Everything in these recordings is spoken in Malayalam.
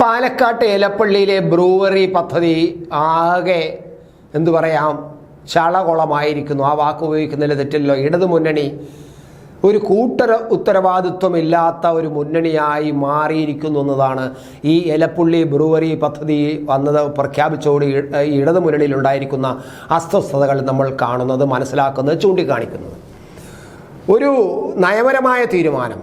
പാലക്കാട്ട് ഏലപ്പള്ളിയിലെ ബ്രൂവറി പദ്ധതി ആകെ എന്തു പറയാം ചളകുളമായിരിക്കുന്നു. ആ വാക്ക് ഉപയോഗിക്കുന്നതിൽ തെറ്റില്ലോ ഇടതു മുന്നണി ഒരു കൂട്ടര ഉത്തരവാദിത്വമില്ലാത്ത ഒരു മുന്നണിയായി മാറിയിരിക്കുന്നു എന്നതാണ് ഈ എലപ്പുള്ളി ബ്രൂവറി പദ്ധതി വന്നത് പ്രഖ്യാപിച്ചോട് ഇടതു മുന്നണിയിൽ ഉണ്ടായിരിക്കുന്ന അസ്വസ്ഥതകൾ നമ്മൾ കാണുന്നത് മനസ്സിലാക്കുന്നത് ചൂണ്ടിക്കാണിക്കുന്നത്. ഒരു നയപരമായ തീരുമാനം.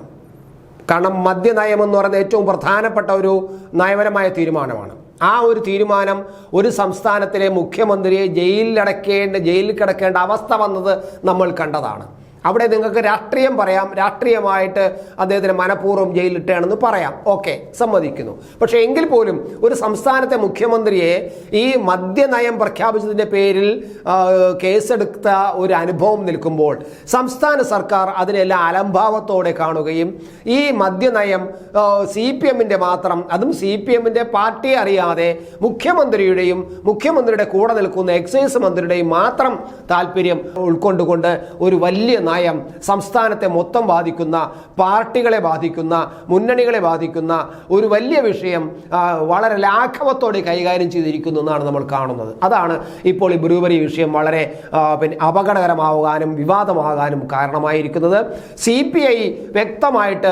കാരണം മദ്യനയം എന്ന് പറയുന്നത് ഏറ്റവും പ്രധാനപ്പെട്ട ഒരു നയപരമായ തീരുമാനമാണ്. ആ ഒരു തീരുമാനം ഒരു സംസ്ഥാനത്തിലെ മുഖ്യമന്ത്രിയെ ജയിലിലടക്കേണ്ട ജയിലിൽ കിടക്കേണ്ട അവസ്ഥ വന്നത് നമ്മൾ കണ്ടതാണ്. അവിടെ നിങ്ങൾക്ക് രാഷ്ട്രീയം പറയാം രാഷ്ട്രീയമായിട്ട് അദ്ദേഹത്തിന് മനഃപൂർവം ജയിലിട്ടാണെന്ന് പറയാം. ഓക്കെ സമ്മതിക്കുന്നു. പക്ഷേ എങ്കിൽ പോലും ഒരു സംസ്ഥാനത്തെ മുഖ്യമന്ത്രിയെ ഈ മദ്യനയം പ്രഖ്യാപിച്ചതിന്റെ പേരിൽ കേസെടുത്ത ഒരു അനുഭവം നിൽക്കുമ്പോൾ സംസ്ഥാന സർക്കാർ അതിനെല്ലാം അലംഭാവത്തോടെ കാണുകയും ഈ മദ്യനയം സി പി എമ്മിന്റെ മാത്രം അതും സി പി എമ്മിന്റെ പാർട്ടി അറിയാതെ മുഖ്യമന്ത്രിയുടെയും മുഖ്യമന്ത്രിയുടെ കൂടെ നിൽക്കുന്ന എക്സൈസ് മന്ത്രിയുടെയും മാത്രം താല്പര്യം ഉൾക്കൊണ്ടുകൊണ്ട് ഒരു വലിയ നയം സംസ്ഥാനത്തെ മൊത്തം ബാധിക്കുന്ന പാർട്ടികളെ ബാധിക്കുന്ന മുന്നണികളെ ബാധിക്കുന്ന ഒരു വലിയ വിഷയം വളരെ ലാഘവത്തോടെ കൈകാര്യം ചെയ്തിരിക്കുന്നു എന്നാണ് നമ്മൾ കാണുന്നത്. അതാണ് ഇപ്പോൾ ഈ ബ്രൂവറി വിഷയം വളരെ പിന്നെ അപകടകരമാകാനും വിവാദമാകാനും കാരണമായിരിക്കുന്നത്. സി പി ഐ വ്യക്തമായിട്ട്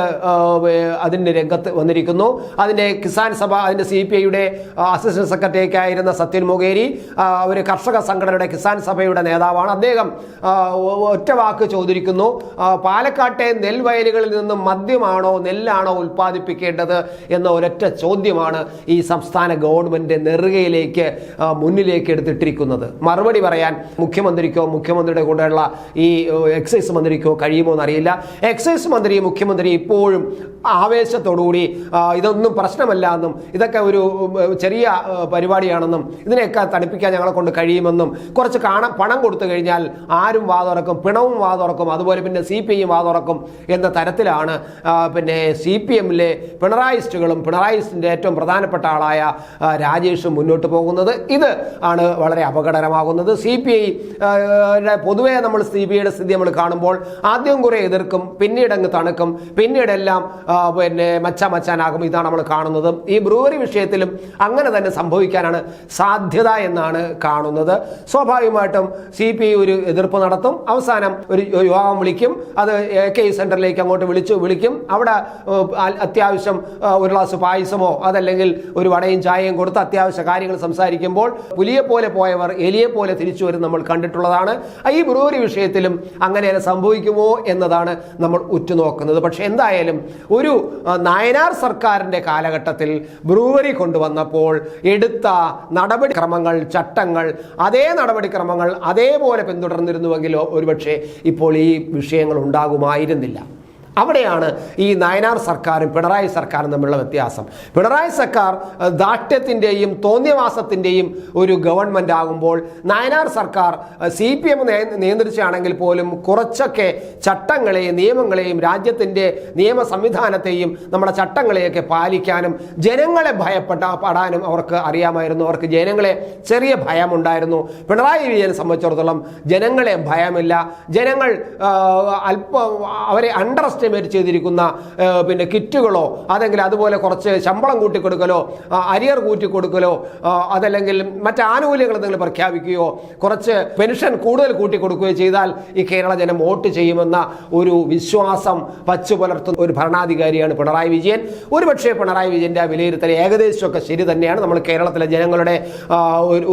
അതിന്റെ രംഗത്ത് വന്നിരിക്കുന്നു. അതിന്റെ കിസാൻ സഭ അതിന്റെ സി പി ഐയുടെ അസിസ്റ്റന്റ് സെക്രട്ടറിയൊക്കെ ആയിരുന്ന സത്യൻ മൊകേരി ഒരു കർഷക സംഘടനയുടെ കിസാൻ സഭയുടെ നേതാവാണ്. അദ്ദേഹം ഒറ്റ വാക്ക് ചോദിച്ചിരിക്കുന്നു ആ, പാലക്കാട്ടെ നെൽവയലുകളിൽ നിന്ന് മദ്യമാണോ നെല്ലാണോ ഉൽപ്പാദിപ്പിക്കേണ്ടത് എന്ന ഒരൊറ്റ ചോദ്യമാണ് ഈ സംസ്ഥാന ഗവൺമെന്റ് നെറുകയിലേക്ക് മുന്നിലേക്ക് എടുത്തിട്ടിരിക്കുന്നത്. മറുപടി പറയാൻ മുഖ്യമന്ത്രിക്കോ മുഖ്യമന്ത്രിയുടെ കൂടെയുള്ള ഈ എക്സൈസ് മന്ത്രിക്കോ കഴിയുമോ എന്നറിയില്ല. എക്സൈസ് മന്ത്രി മുഖ്യമന്ത്രി ഇപ്പോഴും ആവേശത്തോടുകൂടി ഇതൊന്നും പ്രശ്നമല്ല എന്നും ഇതൊക്കെ ഒരു ചെറിയ പരിപാടിയാണെന്നും ഇതിനെയൊക്കെ തണുപ്പിക്കാൻ ഞങ്ങളെ കൊണ്ട് കഴിയുമെന്നും കുറച്ച് കാണാൻ പണം കൊടുത്തു കഴിഞ്ഞാൽ ആരും വാതുറക്കും പിണവും വാതുറക്കും അതുപോലെ പിന്നെ സി പി ഐയും വാതുറക്കും എന്ന തരത്തിലാണ് പിന്നെ സി പി എമ്മിലെ പിണറായിസ്റ്റുകളും പിണറായിസ്റ്റിന്റെ ഏറ്റവും പ്രധാനപ്പെട്ട ആളായ രാജേഷും മുന്നോട്ട് പോകുന്നത്. ഇത് ആണ് വളരെ അപകടകരമാകുന്നത്. സി പി ഐ പൊതുവേ നമ്മൾ സി പി ഐയുടെ സ്ഥിതി നമ്മൾ കാണുമ്പോൾ ആദ്യം കുറേ എതിർക്കും പിന്നീട് അങ്ങ് തണുക്കും പിന്നീട് എല്ലാം പിന്നെ മച്ച മച്ചാനാകും ഇതാണ് നമ്മൾ കാണുന്നത്. ഈ ബ്രൂവറി വിഷയത്തിലും അങ്ങനെ തന്നെ സംഭവിക്കാനാണ് സാധ്യത എന്നാണ് കാണുന്നത്. സ്വാഭാവികമായിട്ടും സി പി ഐ ഒരു എതിർപ്പ് നടത്തും. അവസാനം ഒരു യോഗം വിളിക്കും. അത് എ കെ സെന്ററിലേക്ക് അങ്ങോട്ട് വിളിച്ചു വിളിക്കും. അവിടെ അത്യാവശ്യം ഒരു ഗ്ലാസ് പായസമോ അതല്ലെങ്കിൽ ഒരു വടയും ചായയും കൊടുത്ത് അത്യാവശ്യ കാര്യങ്ങൾ സംസാരിക്കുമ്പോൾ പുലിയെ പോലെ പോയവർ എലിയെ പോലെ തിരിച്ചു വരും നമ്മൾ കണ്ടിട്ടുള്ളതാണ്. ഈ ബ്രൂവറി വിഷയത്തിലും അങ്ങനെ സംഭവിക്കുമോ എന്നതാണ് നമ്മൾ ഉറ്റുനോക്കുന്നത്. പക്ഷെ എന്തായാലും ഒരു നായനാർ സർക്കാരിന്റെ കാലഘട്ടത്തിൽ ബ്രൂവറി കൊണ്ടുവന്നപ്പോൾ എടുത്ത നടപടിക്രമങ്ങൾ ചട്ടങ്ങൾ അതേ നടപടിക്രമങ്ങൾ അതേപോലെ പിന്തുടർന്നിരുന്നുവെങ്കിലോ ഒരുപക്ഷെ ഇപ്പോൾ ഈ വിഷയങ്ങൾ ഉണ്ടാകുമായിരുന്നില്ല. അവിടെയാണ് ഈ നയനാർ സർക്കാരും പിണറായി സർക്കാരും തമ്മിലുള്ള വ്യത്യാസം. പിണറായി സർക്കാർ ദാഠ്യത്തിന്റെയും തോന്നിയവാസത്തിന്റെയും ഒരു ഗവൺമെന്റ് ആകുമ്പോൾ നയനാർ സർക്കാർ സി പി എം നിയന്ത്രിച്ചാണെങ്കിൽ പോലും കുറച്ചൊക്കെ ചട്ടങ്ങളെയും നിയമങ്ങളെയും രാജ്യത്തിന്റെ നിയമ സംവിധാനത്തെയും നമ്മുടെ ചട്ടങ്ങളെയൊക്കെ പാലിക്കാനും ജനങ്ങളെ ഭയപ്പെട്ട പാടാനും അവർക്ക് അറിയാമായിരുന്നു. അവർക്ക് ജനങ്ങളെ ചെറിയ ഭയമുണ്ടായിരുന്നു. പിണറായി വിജയനെ സംബന്ധിച്ചിടത്തോളം ജനങ്ങളെ ഭയമില്ല. ജനങ്ങൾ അല്പം അവരെ അണ്ടർ എസ്റ്റിമേറ്റ് ചെയ്തിരിക്കുന്ന പിന്നെ കിറ്റുകളോ അതെങ്കിൽ അതുപോലെ കുറച്ച് ശമ്പളം കൂട്ടിക്കൊടുക്കലോ അരിയർ കൂട്ടിക്കൊടുക്കലോ അതല്ലെങ്കിൽ മറ്റ് ആനുകൂല്യങ്ങൾ നിങ്ങൾ പ്രഖ്യാപിക്കുകയോ കുറച്ച് പെൻഷൻ കൂടുതൽ കൂട്ടിക്കൊടുക്കുകയോ ചെയ്താൽ ഈ കേരള ജനം വോട്ട് ചെയ്യുമെന്ന ഒരു വിശ്വാസം വച്ചു പുലർത്തുന്ന ഒരു ഭരണാധികാരിയാണ് പിണറായി വിജയൻ. ഒരുപക്ഷെ പിണറായി വിജയന്റെ വിലയിരുത്തൽ ഏകദേശമൊക്കെ ശരി തന്നെയാണ്. നമ്മൾ കേരളത്തിലെ ജനങ്ങളുടെ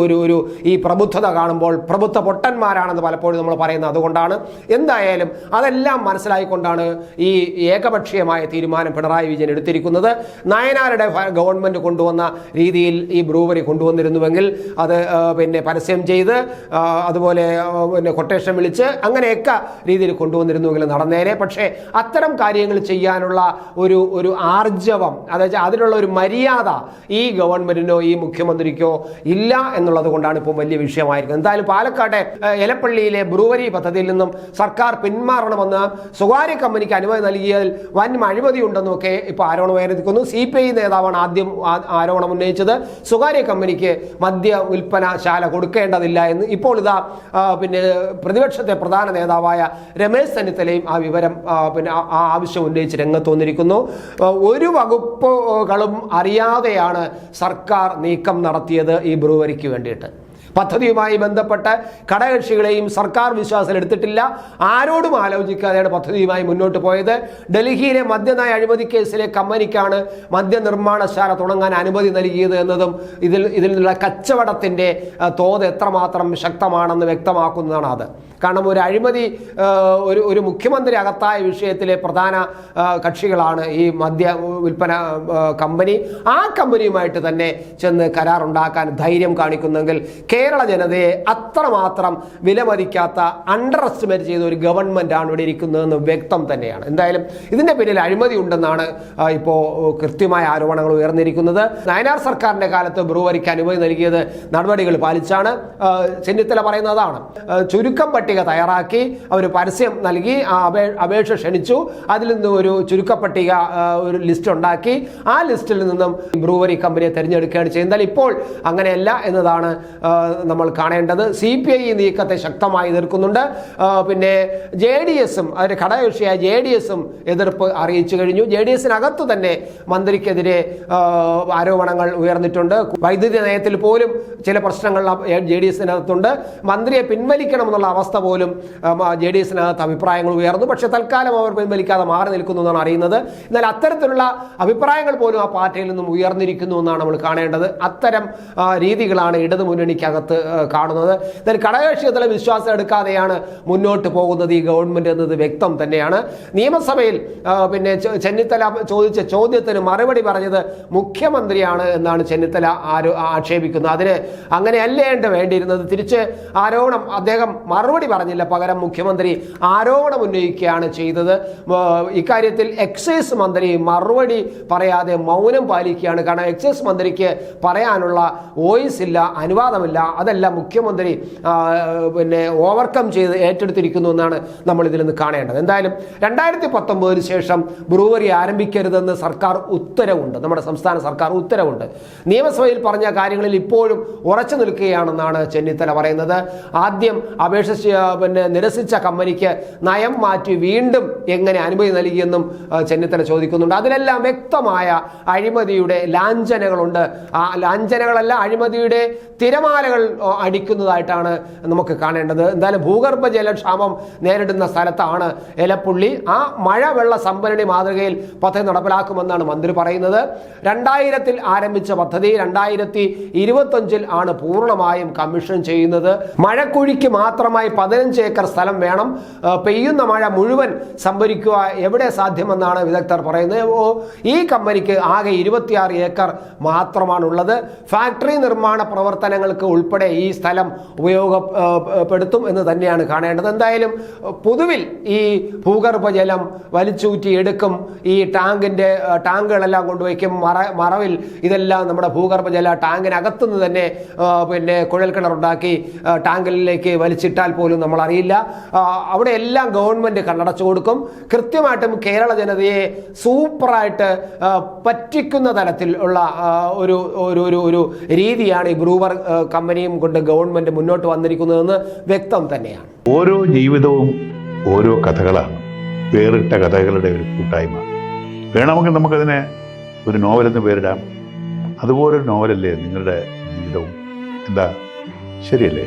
ഒരു ഒരു ഈ പ്രബുദ്ധത കാണുമ്പോൾ പ്രബുദ്ധ പൊട്ടന്മാരാണെന്ന് പലപ്പോഴും നമ്മൾ പറയുന്നത് അതുകൊണ്ടാണ്. എന്തായാലും അതെല്ലാം മനസ്സിലായിക്കൊണ്ടാണ് ഏകപക്ഷീയമായ തീരുമാനം പിണറായി വിജയൻ എടുത്തിരിക്കുന്നത്. നയനാരുടെ ഗവൺമെന്റ് കൊണ്ടുവന്ന രീതിയിൽ ഈ ബ്രൂവറി കൊണ്ടുവന്നിരുന്നുവെങ്കിൽ അത് പിന്നെ പരസ്യം ചെയ്ത് അതുപോലെ പിന്നെ കൊട്ടേഷൻ വിളിച്ച് അങ്ങനെയൊക്കെ രീതിയിൽ കൊണ്ടുവന്നിരുന്നുവെങ്കിൽ നടന്നേനെ. പക്ഷേ അത്തരം കാര്യങ്ങൾ ചെയ്യാനുള്ള ഒരു ഒരു ആർജവം അതായത് അതിനുള്ള ഒരു മര്യാദ ഈ ഗവൺമെന്റിനോ ഈ മുഖ്യമന്ത്രിക്കോ ഇല്ല എന്നുള്ളത് കൊണ്ടാണ് ഇപ്പോൾ വലിയ വിഷയമായിരിക്കുന്നത്. എന്തായാലും പാലക്കാട്ടെ എലപ്പള്ളിയിലെ ബ്രൂവറി പദ്ധതിയിൽ നിന്നും സർക്കാർ പിന്മാറണമെന്ന് സ്വകാര്യ കമ്പനിക്ക് അനുമതി അനുമതി നൽകിയതിൽ വൻ അഴിമതി ഉണ്ടെന്നൊക്കെ ഇപ്പോൾ ആരോപണം ഉയർത്തിക്കുന്നു സി പി ഐ നേതാവാണ് ആദ്യം ആരോപണം ഉന്നയിച്ചത്. സ്വകാര്യ കമ്പനിക്ക് മദ്യ വിൽപ്പനശാല കൊടുക്കേണ്ടതില്ല എന്ന് ഇപ്പോൾ ഇതാ പിന്നെ പ്രതിപക്ഷത്തെ പ്രധാന നേതാവായ രമേശ് ചെന്നിത്തലയും ആ വിവരം പിന്നെ ആ- ആവശ്യം ഉന്നയിച്ച് രംഗത്ത് വന്നിരിക്കുന്നു. ഒരു വകുപ്പുകളും അറിയാതെയാണ് സർക്കാർ നീക്കം നടത്തിയത് ഈ ബ്രൂവറിക്ക് വേണ്ടിയിട്ട്. പദ്ധതിയുമായി ബന്ധപ്പെട്ട് ഘടകകക്ഷികളെയും സർക്കാർ വിശ്വാസം എടുത്തിട്ടില്ല. ആരോടും ആലോചിക്കാതെയാണ് പദ്ധതിയുമായി മുന്നോട്ട് പോയത്. ഡൽഹിയിലെ മദ്യനയ അഴിമതി കേസിലെ കമ്പനിക്കാണ് മദ്യനിർമ്മാണശാല തുടങ്ങാൻ അനുമതി നൽകിയത് എന്നതും ഇതിൽ ഇതിൽ നിന്നുള്ള കച്ചവടത്തിന്റെ തോത് എത്രമാത്രം ശക്തമാണെന്ന് വ്യക്തമാക്കുന്നതാണ് അത്. കാരണം ഒരു അഴിമതി ഒരു ഒരു മുഖ്യമന്ത്രി അകത്തായ വിഷയത്തിലെ പ്രധാന കക്ഷികളാണ് ഈ മദ്യ വിൽപ്പന കമ്പനി. ആ കമ്പനിയുമായിട്ട് തന്നെ ചെന്ന് കരാറുണ്ടാക്കാൻ ധൈര്യം കാണിക്കുന്നെങ്കിൽ കേരള ജനതയെ അത്രമാത്രം വിലമതിക്കാത്ത അണ്ടർ എസ്റ്റിമേറ്റ് ചെയ്ത ഒരു ഗവൺമെന്റ് ആണ് ഇവിടെ ഇരിക്കുന്നതെന്ന് വ്യക്തം തന്നെയാണ്. എന്തായാലും ഇതിന്റെ പിന്നിൽ അഴിമതി ഉണ്ടെന്നാണ് ഇപ്പോൾ കൃത്യമായ ആരോപണങ്ങൾ ഉയർന്നിരിക്കുന്നത്. നയനാർ സർക്കാരിന്റെ കാലത്ത് ബ്രൂവരിക്ക് അനുമതി നൽകിയത് നടപടികൾ പാലിച്ചാണ്. ചെന്നിത്തല പറയുന്നതാണ് ചുരുക്കം ചുരുക്കം പട്ടിക തയ്യാറാക്കി അവർ പരസ്യം നൽകി അപേക്ഷ ക്ഷണിച്ചു. അതിൽ നിന്ന് ഒരു ചുരുക്കപ്പട്ടിക ഒരു ലിസ്റ്റ് ഉണ്ടാക്കി. ആ ലിസ്റ്റിൽ നിന്നും ബ്രൂവറി കമ്പനിയെ തിരഞ്ഞെടുക്കുകയാണ് ചെയ്യുന്നത്. ഇപ്പോൾ അങ്ങനെയല്ല എന്നതാണ് നമ്മൾ കാണേണ്ടത്. സി പി ഐ നീക്കത്തെ ശക്തമായി എതിർക്കുന്നുണ്ട്. പിന്നെ ജെ ഡി എസും അതിന്റെ ഘടകകക്ഷിയായ ജെ ഡി എസും എതിർപ്പ് അറിയിച്ചു കഴിഞ്ഞു. ജെ ഡി എസിനകത്ത് തന്നെ മന്ത്രിക്കെതിരെ ആരോപണങ്ങൾ ഉയർന്നിട്ടുണ്ട്. വൈദ്യുതി നയത്തിൽ പോലും ചില പ്രശ്നങ്ങൾ ജെ ഡി എസിനകത്തുണ്ട്. മന്ത്രിയെ പിൻവലിക്കണമെന്നുള്ള അവസ്ഥ പോലും ജെ ഡി എസിനകത്ത് അഭിപ്രായങ്ങൾ ഉയർന്നു. പക്ഷെ തൽക്കാലം അവർ പിൻവലിക്കാതെ മാറി നിൽക്കുന്നു എന്നാണ് അറിയുന്നത്. എന്നാൽ അത്തരത്തിലുള്ള അഭിപ്രായങ്ങൾ പോലും ആ പാർട്ടിയിൽ നിന്നും ഉയർന്നിരിക്കുന്നു എന്നാണ് നമ്മൾ കാണേണ്ടത്. അത്തരം രീതികളാണ് ഇടതു മുന്നണിക്കകത്ത് കാണുന്നത്. എന്നാൽ ഘടകകക്ഷികളെ വിശ്വാസം എടുക്കാതെയാണ് മുന്നോട്ട് പോകുന്നത് ഈ ഗവൺമെന്റ് എന്നത് വ്യക്തം തന്നെയാണ്. നിയമസഭയിൽ പിന്നെ ചെന്നിത്തല ചോദിച്ച ചോദ്യത്തിന് മറുപടി പറഞ്ഞത് മുഖ്യമന്ത്രിയാണ് എന്നാണ് ചെന്നിത്തല ആരോ ആക്ഷേപിക്കുന്നത്. അതിന് അങ്ങനെയല്ലേണ്ട വേണ്ടിയിരുന്നത്? തിരിച്ച് ആരോപണം അദ്ദേഹം മറുപടി പറഞ്ഞില്ല. പകരം മുഖ്യമന്ത്രി ആരോപണം ഉന്നയിക്കുകയാണ് ചെയ്തത്. ഇക്കാര്യത്തിൽ എക്സൈസ് മന്ത്രി മറുപടി പറയാതെ മൗനം പാലിക്കുകയാണ്. കാരണം എക്സൈസ് മന്ത്രിക്ക് പറയാനുള്ള വോയിസ് ഇല്ല അനുവാദമില്ല. അതെല്ലാം മുഖ്യമന്ത്രി പിന്നെ ഓവർകം ചെയ്ത് ഏറ്റെടുത്തിരിക്കുന്നു എന്നാണ് നമ്മൾ ഇതിൽ നിന്ന് കാണേണ്ടത്. എന്തായാലും രണ്ടായിരത്തി പത്തൊമ്പതിന് ശേഷം ബ്രൂവറി ആരംഭിക്കരുതെന്ന് സർക്കാർ ഉത്തരവുണ്ട്. നമ്മുടെ സംസ്ഥാന സർക്കാർ ഉത്തരവുണ്ട്. നിയമസഭയിൽ പറഞ്ഞ കാര്യങ്ങളിൽ ഇപ്പോഴും ഉറച്ചു നിൽക്കുകയാണെന്നാണ് ചെന്നിത്തല പറയുന്നത്. ആദ്യം അപേക്ഷിച്ച് പിന്നെ നിരസിച്ച കമ്പനിക്ക് നയം മാറ്റി വീണ്ടും എങ്ങനെ അനുമതി നൽകിയെന്നും ചെന്നിത്തല ചോദിക്കുന്നുണ്ട്. അതിലെല്ലാം വ്യക്തമായ അഴിമതിയുടെ ലാഞ്ചനകളുണ്ട്. ആ ലാഞ്ചനകളല്ല അഴിമതിയുടെ തിരമാലകൾ അടിക്കുന്നതായിട്ടാണ് നമുക്ക് കാണേണ്ടത്. എന്തായാലും ഭൂഗർഭ ജലക്ഷാമം നേരിടുന്ന സ്ഥലത്താണ് എലപ്പുള്ളി. ആ മഴവെള്ള സംഭരണി മാതൃകയിൽ പദ്ധതി നടപ്പിലാക്കുമെന്നാണ് മന്ത്രി പറയുന്നത്. രണ്ടായിരത്തിൽ ആരംഭിച്ച പദ്ധതി രണ്ടായിരത്തി ഇരുപത്തഞ്ചിൽ ആണ് പൂർണമായും കമ്മീഷൻ ചെയ്യുന്നത്. മഴക്കുഴിക്ക് മാത്രമായി പതിനഞ്ച് ഏക്കർ സ്ഥലം വേണം. പെയ്യുന്ന മഴ മുഴുവൻ സംഭരിക്കുക എവിടെ സാധ്യമെന്നാണ് വിദഗ്ധർ പറയുന്നത്. ഈ കമ്പനിക്ക് ആകെ ഇരുപത്തിയാറ് ഏക്കർ മാത്രമാണുള്ളത്. ഫാക്ടറി നിർമ്മാണ പ്രവർത്തനങ്ങൾക്ക് ഉൾപ്പെടെ ഈ സ്ഥലം ഉപയോഗപ്പെടുത്തും എന്ന് തന്നെയാണ് കാണേണ്ടത്. എന്തായാലും പൊതുവിൽ ഈ ഭൂഗർഭജലം വലിച്ചൂറ്റി എടുക്കും ഈ ടാങ്കിന്റെ ടാങ്കുകളെല്ലാം കൊണ്ടുവയ്ക്കും. മറ മറവിൽ ഇതെല്ലാം നമ്മുടെ ഭൂഗർഭജല ടാങ്കിനകത്തുനിന്ന് തന്നെ പിന്നെ കുഴൽക്കിണറുണ്ടാക്കി ടാങ്കിലേക്ക് വലിച്ചിട്ടാൽ പോലും നമ്മൾ അറിയില്ല അവിടെ എല്ലാം ഗവൺമെന്റ് കണ്ണടച്ചു കൊടുക്കും. കൃത്യമായിട്ടും കേരള ജനതയെ സൂപ്പറായിട്ട് പറ്റിക്കുന്ന തരത്തിൽ ഉള്ള ഒരു ഒരു ഒരു രീതിയാണ് ഈ ബ്രൂവർ കമ്പനിയും കൊണ്ട് ഗവൺമെന്റ് മുന്നോട്ട് വന്നിരിക്കുന്നതെന്ന് വ്യക്തം തന്നെയാണ്. ഓരോ ജീവിതവും ഓരോ കഥകളാണ്. വേറിട്ട കഥകളുടെ ഒരു കൂട്ടായ്മ. വേണമെങ്കിൽ നമുക്കതിനെ ഒരു നോവലെന്ന് പേരിടാം. അതുപോലൊരു നോവലല്ലേ നിങ്ങളുടെ ജീവിതവും? എന്താ? ശരിയല്ലേ?